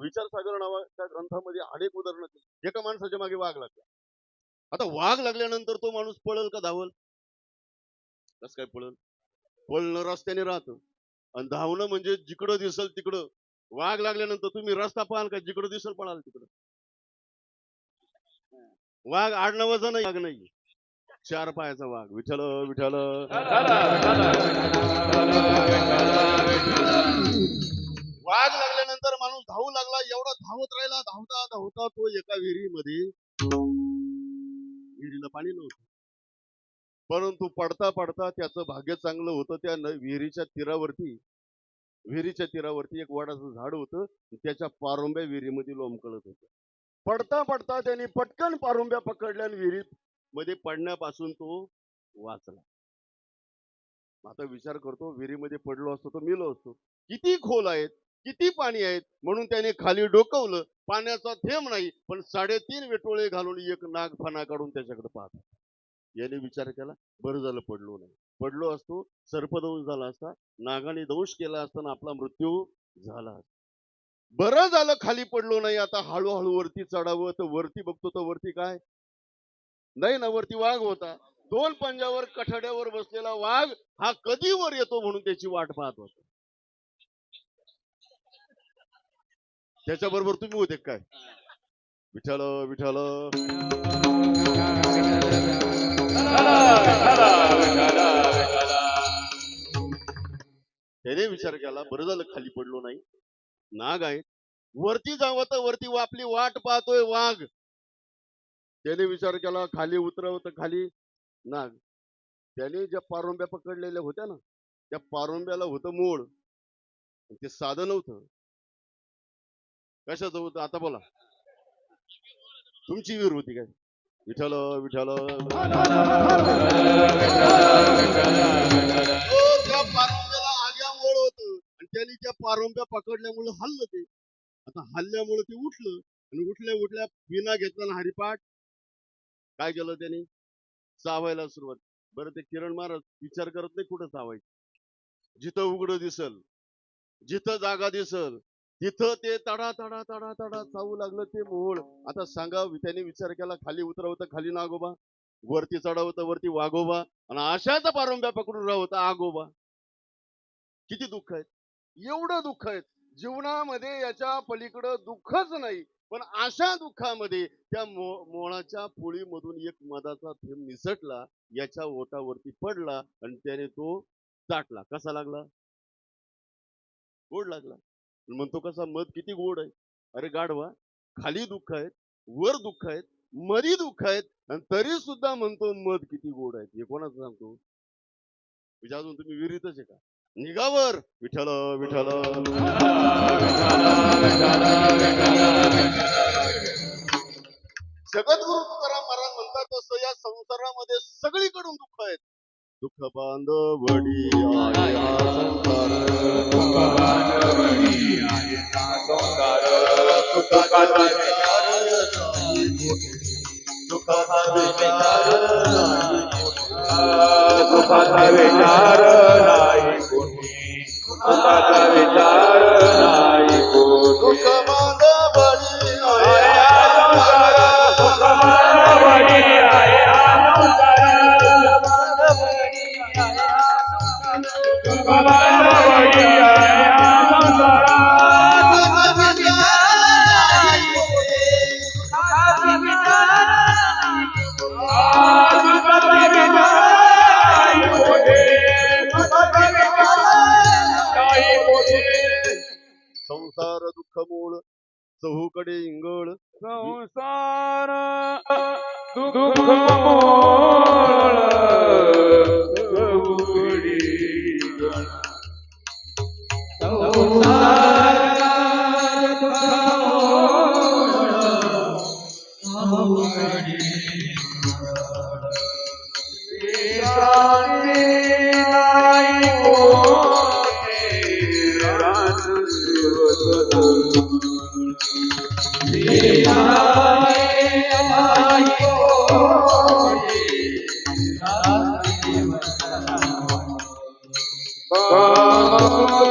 विचारसागर नावाच्या ग्रंथामध्ये अनेक उदाहरणं दिली. एका माणसाच्या मागे वाघ लागला. आता वाघ लागल्यानंतर तो माणूस पळल का धावल? कस काय पळल? पळणं रस्त्याने राहत. आणि धावणं म्हणजे जिकडं दिसल तिकडं. वाघ लागल्यानंतर तुम्ही रस्ता पाहाल का? जिकडं दिसल पळाल तिकडं. वाघ आडनावाचा नाही वाघ नाही चार पायाचा वाघ. विठल विठल वाघ लागल्यानंतर धावू लागला एवढा धावत राहिला धावता धावता तो एका विहिरीमध्ये विहिरीला पाणी नव्हतं. परंतु पडता पडता त्याचं भाग्य चांगलं होतं. त्या विहिरीच्या तीरावरती विहिरीच्या तीरावरती एक वडाचं झाड होतं. त्याच्या पारुंब्या विहिरीमध्ये लोंबकळत होतं. पडता पडता त्याने पटकन पारुंब्या पकडल्या आणि विहिरीत मध्ये पडण्यापासून तो वाचला. आता विचार करतो विहिरीमध्ये पडलो असतो तर मिलो असतो. किती खोल आहेत? किती पाणी आहेत? म्हणून त्याने खाली डोकवलं. पाण्याचा थेंब नाही पण साडेतीन वेटोळे घालून एक नाग फणा काढून त्याच्याकडे पाहत याने विचार केला बरं झालं पडलो नाही. पडलो असतो सर्पदंश झाला असता नागाने दंश केला असताना आपला मृत्यू झाला असता. बरं झालं खाली पडलो नाही आता हळूहळू वरती चढावं तर वरती बघतो तर वरती काय? नाही ना वरती वाघ होता. दोन पंजावर कठाड्यावर बसलेला वाघ हा कधी वर येतो म्हणून त्याची वाट पाहत होता. त्याच्या बरोबर तुम्ही होते काय? विठाल विठाल त्याने विचार केला बरं झालं खाली पडलो नाही. नाग आहे. वरती जावं तर वरती आपली वाट पाहतोय वाघ. त्याने विचार केला खाली उतरव तर खाली नाग. त्याने ज्या पारोंब्या पकडलेल्या होत्या ना त्या पारोंब्याला होतं मूळ ते साधं नव्हतं. कशाचं होतं? आता बोला. तुमची विहीर होती काय? विठ्ठल विठ्ठल. त्या पारोंब्याला आग्यामुळं होत. आणि त्यांनी त्या पारोंब्या पकडल्यामुळे हल्लं ते. आता हल्ल्यामुळे ते उठलं. आणि उठल्या उठल्या विना घेतला हरिपाठ. काय केलं त्याने? चावायला सुरुवात. बरं ते किरण महाराज विचार करत नाही कुठं चावायचं. जिथं उघड दिसल जिथं जागा दिसल तिथं ते तडा तडा तडा तडा चावू लागलं ते मोहोळ. आता सांगा त्याने विचार केला खाली उतरवतं खाली नागोबा. वरती चढवतं वरती वाघोबा. आणि अशाच पारंब्या पकडून राहत आगोबा. किती दुःख आहेत. एवढं दुःख आहेत. जीवनामध्ये याच्या पलीकडं दुःखच नाही. पण अशा दुःखामध्ये त्या मो मोळाच्या पोळीमधून एक मधाचा थेंब निसटला याच्या ओटावरती पडला आणि त्याने तो चाटला. कसा लागला? गोड लागला. म्हणतो कसा मध किती गोड आहे. अरे गाढवा खाली दुःख आहेत वर दुःख आहेत मरी दुःख आहेत आणि तरी सुद्धा म्हणतो मध किती गोड आहेत. हे कोणाचं सांगतो? म्हणजे अजून तुम्ही विहिरीतच आहे का? निघावर विठ्ठल विठ्ठल. जगद्गुरु तुकाराम महाराज म्हणतात तसं या संसारामध्ये सगळीकडून दुःख आहेत. दुःख बांधवडी विचार नाही कोणी. सुखाचा विचार दुःख मोळ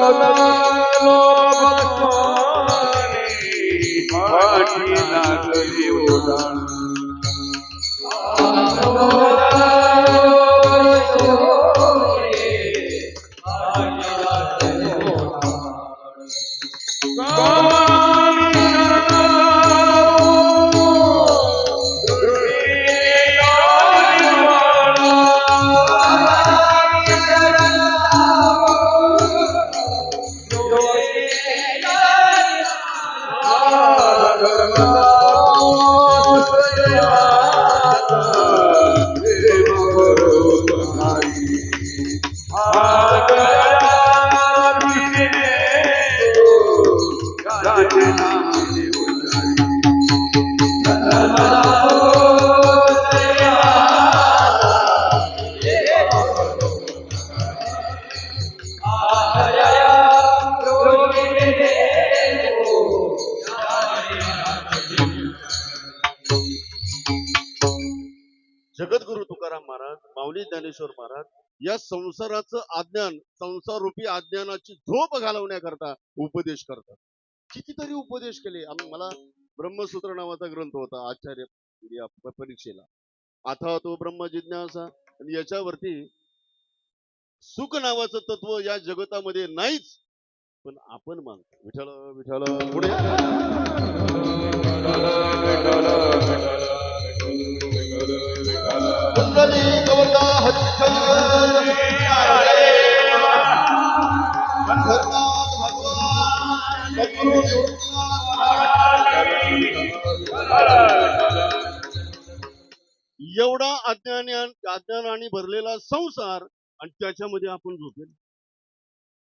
લાલો ભગવાન માટી ના કરી ઉડાણ माऊली ज्ञानेश्वर महाराज या संसाराचं अज्ञान संसार रूपी अज्ञानाची झोप घालवण्याकरता उपदेश करतात. कितीतरी उपदेश केले. मला ब्रह्मसूत्र नावाचा ग्रंथ होता आचार्य या परीक्षेला. आता तो ब्रह्म जिज्ञासा आणि याच्यावरती सुख नावाचं तत्व या जगतामध्ये नाहीच. पण आपण मानतो विठ्ठल विठ्ठल पुढे. एवढा अज्ञान अज्ञानाने भरलेला संसार आणि त्याच्यामध्ये आपण झोपेल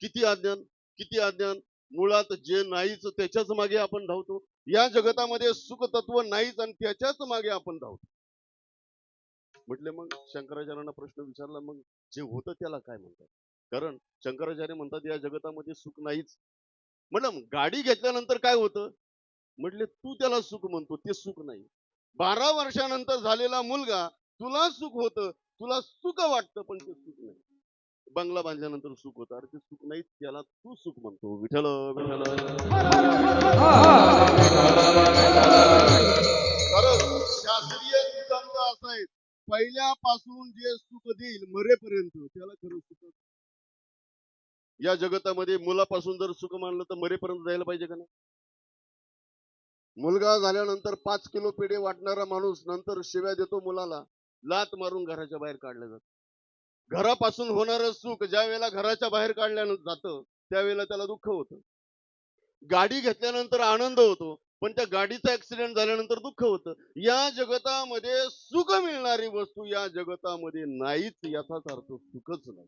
किती अज्ञान किती अज्ञान? मुळात जे नाहीच त्याच्याच मागे आपण धावतो. या जगतामध्ये सुख तत्व नाहीच आणि त्याच्याच मागे आपण धावतो. म्हटले मग शंकराचार्यांना प्रश्न विचारला मग जे होतं त्याला काय म्हणतात? कारण शंकराचार्य म्हणतात या जगतामध्ये सुख नाहीच. म्हटलं गाडी घेतल्यानंतर काय होतं? म्हटले तू त्याला सुख म्हणतो ते सुख नाही. बारा वर्षानंतर झालेला मुलगा तुला सुख होतं तुला सुख वाटतं पण ते सुख नाही. बंगला बांधल्यानंतर सुख होतं. अरे ते सुख नाही त्याला तू सुख म्हणतो. विठल विठल शास्त्रीय सिद्धांत असा आहे. पहिल्यापासून जे सुख देईल मरेपर्यंत त्याला खरं सुख या जगतामध्ये मुलापासून जर सुख मानलं तर मरेपर्यंत जायला पाहिजे का नाही? मुलगा झाल्यानंतर पाच किलो पेढे वाटणारा माणूस नंतर शिव्या देतो मुलाला लात मारून घराच्या बाहेर काढलं जात. घरापासून होणारं सुख ज्या वेळेला घराच्या बाहेर काढल्या जातं त्यावेळेला त्याला दुःख होतं. गाडी घेतल्यानंतर आनंद होतो. पण त्या गाडीचा ऍक्सिडेंट झाल्यानंतर दुःख होतं. या जगतामध्ये सुख मिळणारी वस्तू या जगतामध्ये नाहीच याचाच अर्थ सुखच नाही.